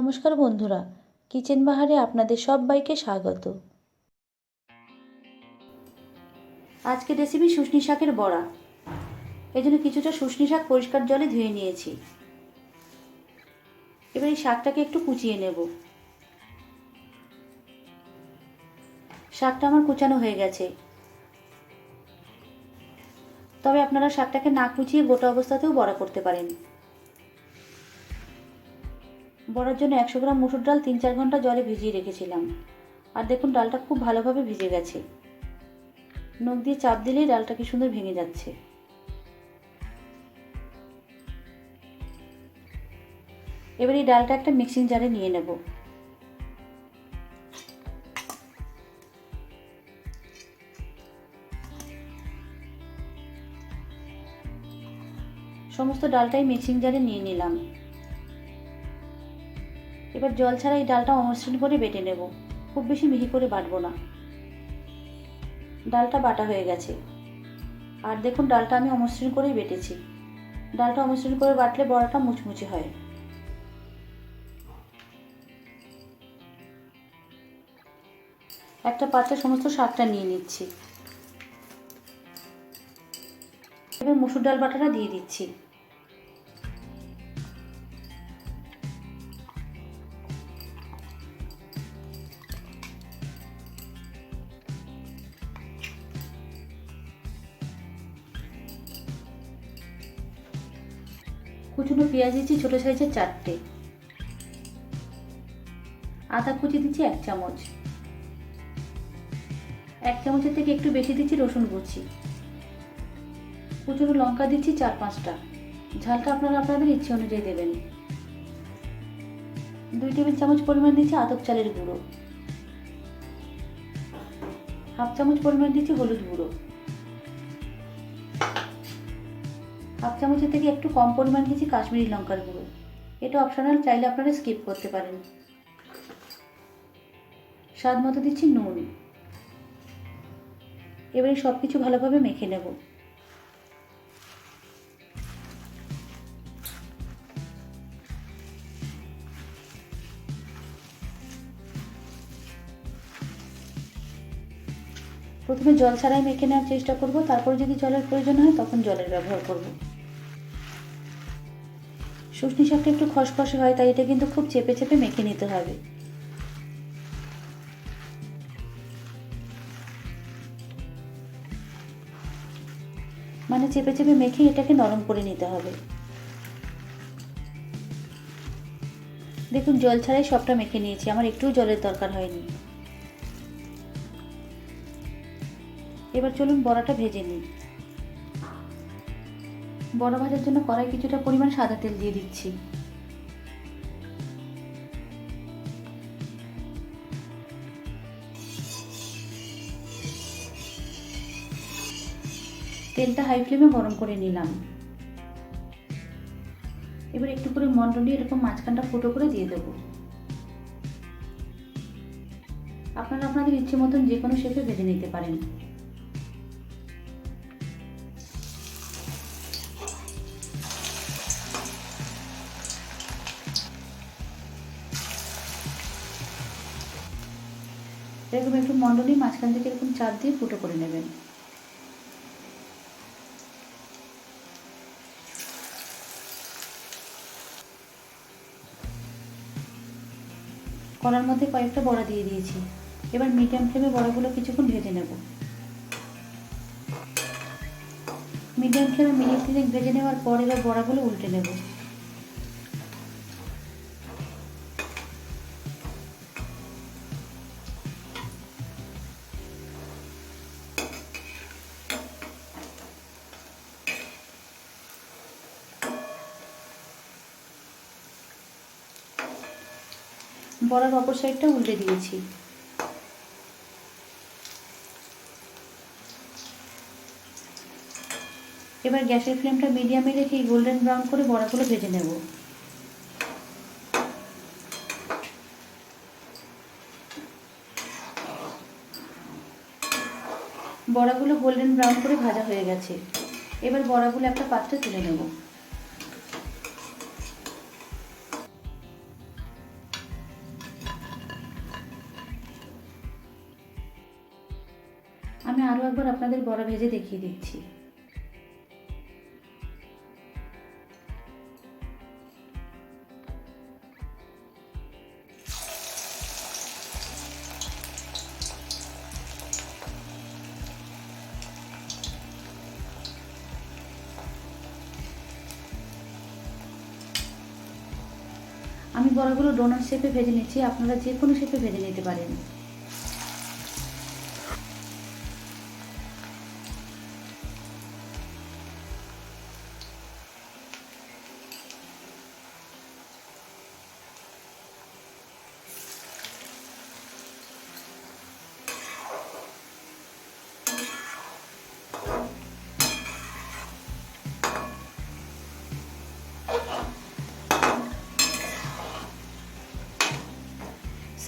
নমস্কার বন্ধুরা, কিচেন বাহারে আপনাদের সবাইকে স্বাগত। আজকে রেসিপি শুশনি শাকের বড়া। এই জন্য কিছুটা শুশনি শাক পরিষ্কার জলে ধুয়ে নিয়েছি। এবার এই শাকটাকে একটু কুচিয়ে নেব। শাকটা আমার কুচানো হয়ে গেছে। তবে আপনারা শাকটাকে না কুচিয়ে গোটা অবস্থাতেও বড়া করতে পারেন। বড়ার জন্য একশো গ্রাম মুসুর ডাল তিন চার ঘণ্টা জলে ভিজিয়ে রেখেছিলাম। আর দেখুন, ডালটা খুব ভালোভাবে ভিজে গেছে। নখ দিয়ে চাপ দিলেই ডালটা কি সুন্দর ভেঙে যাচ্ছে। এবার এই ডালটা একটা মিক্সিং জারে নিয়ে নেব। সমস্ত ডালটাই মিক্সিং জারে নিয়ে নিলাম। এবার জল ছাড়া এই ডালটা অমসৃণ করে বেটে নেব। খুব বেশি মিহি করে বাটবো না। ডালটা বাটা হয়ে গেছে। আর দেখুন, ডালটা আমি অমসৃণ করেই বেটেছি। ডালটা অমসৃণ করে বাটলে বড়াটা মুচমুচে হয়। একটা পাত্রে সমস্ত শাকটা নিয়ে নিচ্ছি। এবার মুসুর ডাল বাটাটা দিয়ে দিচ্ছি। কুচুনো পেঁয়াজ দিচ্ছি, ছোটো সাইজের চারটে। আদা কুচি দিচ্ছি এক চামচ। এক চামচের থেকে একটু বেশি দিচ্ছি রসুন কুচি। কুচুনো লঙ্কা দিচ্ছি চার পাঁচটা। ঝালটা আপনারা আপনাদের ইচ্ছে অনুযায়ী দেবেন। দুই টেবিল চামচ পরিমাণ দিচ্ছি আতপ চালের গুঁড়ো। হাফ চামচ পরিমাণ দিচ্ছি হলুদ গুঁড়ো। হাফ চামচের থেকে একটু কম পরিমাণ দিচ্ছি কাশ্মীরি লঙ্কার গুঁড়ো। এটা অপশনাল চাইলে আপনারা স্কিপ করতে পারেন। স্বাদ মতো দিচ্ছি নুন। এবারে সব কিছু ভালোভাবে মেখে নেব। প্রথমে জল ছাড়াই মেখে নেওয়ার চেষ্টা করব। তারপর যদি জলের প্রয়োজন হয়, তখন জলের ব্যবহার করব। শুশনি শাকটা একটু খসখসে হয়, তাই এটা কিন্তু খুব চেপে চেপে মেখে নিতে হবে। মানে চেপে চেপে মেখে এটাকে নরম করে নিতে হবে। দেখুন, জল ছাড়াই সবটা মেখে নিয়েছি, আমার একটুও জলের দরকার হয়নি। এবার চলুন বড়াটা ভেজে নিই। বড়া ভাজার জন্য কড়াই কিছুটা পরিমাণ সাদা তেল দিয়ে দিচ্ছি। তেলটা হাই ফ্লেমে গরম করে নিলাম। এবার একটু করে মন্ডলি এরকম মাঝখানটা ফুটো করে দিয়ে দেবো। আপনারা আপনাদের ইচ্ছে মতন যে কোনো শেপে ভেজে নিতে পারেন। এরকম একটু মন্ডলি মাঝখান থেকে এরকম চাপ দিয়ে ফুটো করে নেবেন। কড়ার মধ্যে কয়েকটা বড়া দিয়ে দিয়েছি। এবার মিডিয়াম ফ্লেমে বড়াগুলো কিছুক্ষণ ভেজে নেব। মিডিয়াম ফ্লেমে মিনিট তিনেক ভেজে নেওয়ার পর এবার বড়াগুলো উল্টে নেব। বড়ার অপর সাইডটা উল্টে দিয়েছি। এবার গ্যাসের ফ্লেমটা মিডিয়ামে রেখে গোল্ডেন ব্রাউন করে বড়াগুলো ভেজে নেব। বড়াগুলো গোল্ডেন ব্রাউন করে ভাজা হয়ে গেছে। এবার বড়াগুলো একটা পাত্রে তুলে নেব। একবার আপনাদের বড়া ভেজে দেখিয়ে দিচ্ছি। আমি বড়াগুলো ডোনার শেপে ভেজে নিচ্ছি, আপনারা যে কোনো শেপে ভেজে নিতে পারেন।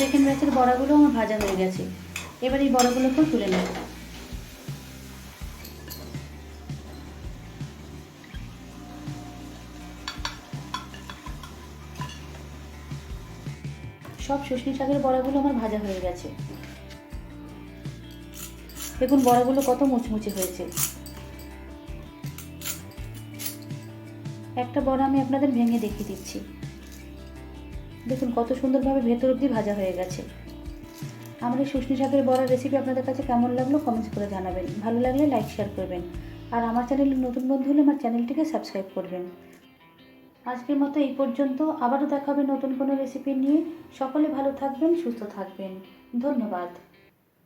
সেকেন্ড ব্যাচের বড়াগুলো আমার ভাজা হয়ে গেছে। এবার এই বড়াগুলোকেও তুলে নেব। সব শুশনি শাকের বড়াগুলো আমার ভাজা হয়ে গেছে। দেখুন, বড়াগুলো কত মুচমুচে হয়েছে। একটা বড়া আমি আপনাদের ভেঙে দেখিয়ে দিচ্ছি। দেখুন, কত সুন্দরভাবে ভেতর অবধি ভাজা হয়ে গেছে। আমার এই শাকের বড়ার রেসিপি আপনাদের কাছে কেমন লাগল কমেন্টস করে জানাবেন। ভালো লাগলে লাইক শেয়ার করবেন। আর আমার চ্যানেলে নতুন বন্ধু হলে আমার চ্যানেলটিকে সাবস্ক্রাইব করবেন। আজকের মতো এই পর্যন্ত। আবারও দেখাবে নতুন কোনো রেসিপি নিয়ে। সকলে ভালো থাকবেন, সুস্থ থাকবেন। ধন্যবাদ।